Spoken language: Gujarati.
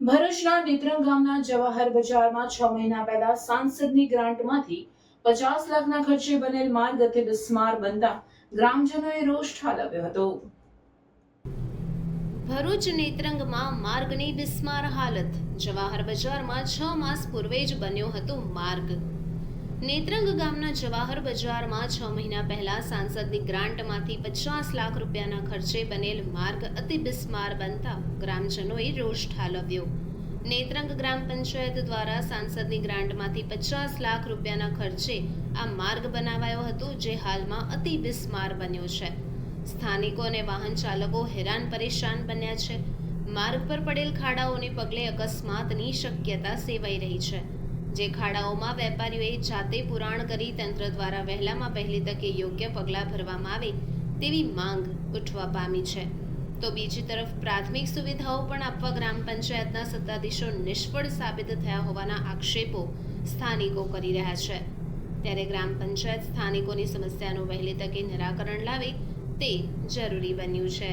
ભરૂચના નેત્રંગ ગામના જવાહર બજારમાં છ મહિના પહેલા સાંસદની ગ્રાન્ટમાંથી પચાસ લાખના ખર્ચે બનેલ માર્ગ અતિ બિસ્માર બનતા ગ્રામજનોએ રોષ ઠાલવ્યો હતો. ભરૂચ નેત્રંગમાં માર્ગની બિસ્માર હાલત. જવાહર બજારમાં છ માસ પૂર્વે જ બન્યો હતો માર્ગ. નેત્રંગ ગામના જવાહર બજારમાં છ મહિના પહેલા સાંસદની ગ્રાન્ટમાંથી પચાસ લાખ રૂપિયાના ખર્ચે બનેલ માર્ગ અતિ બિસ્માર બનતા ગ્રામજનોએ રોષ ઠાલવ્યો. નેત્રંગ ગ્રામ પંચાયત દ્વારા સાંસદની ગ્રાન્ટમાંથી પચાસ લાખ રૂપિયાના ખર્ચે આ માર્ગ બનાવાયો હતો, જે હાલમાં અતિ બિસ્માર બન્યો છે. સ્થાનિકો અને વાહન ચાલકો હેરાન પરેશાન બન્યા છે. માર્ગ પર પડેલ ખાડાઓને પગલે અકસ્માતની શક્યતા સેવાઈ રહી છે. જે ખાડાઓમાં વેપારીઓએ જાતે પુરાણ કરી તંત્ર દ્વારા વહેલામાં પહેલી તકે યોગ્ય પગલાં ભરવામાં આવે તેવી માંગ ઉઠવા પામી છે. તો બીજી તરફ પ્રાથમિક સુવિધાઓ પણ આપવા ગ્રામ પંચાયતના સત્તાધીશો નિષ્ફળ સાબિત થયા હોવાના આક્ષેપો સ્થાનિકો કરી રહ્યા છે. ત્યારે ગ્રામ પંચાયત સ્થાનિકોની સમસ્યાનું વહેલી તકે નિરાકરણ લાવે તે જરૂરી બન્યું છે.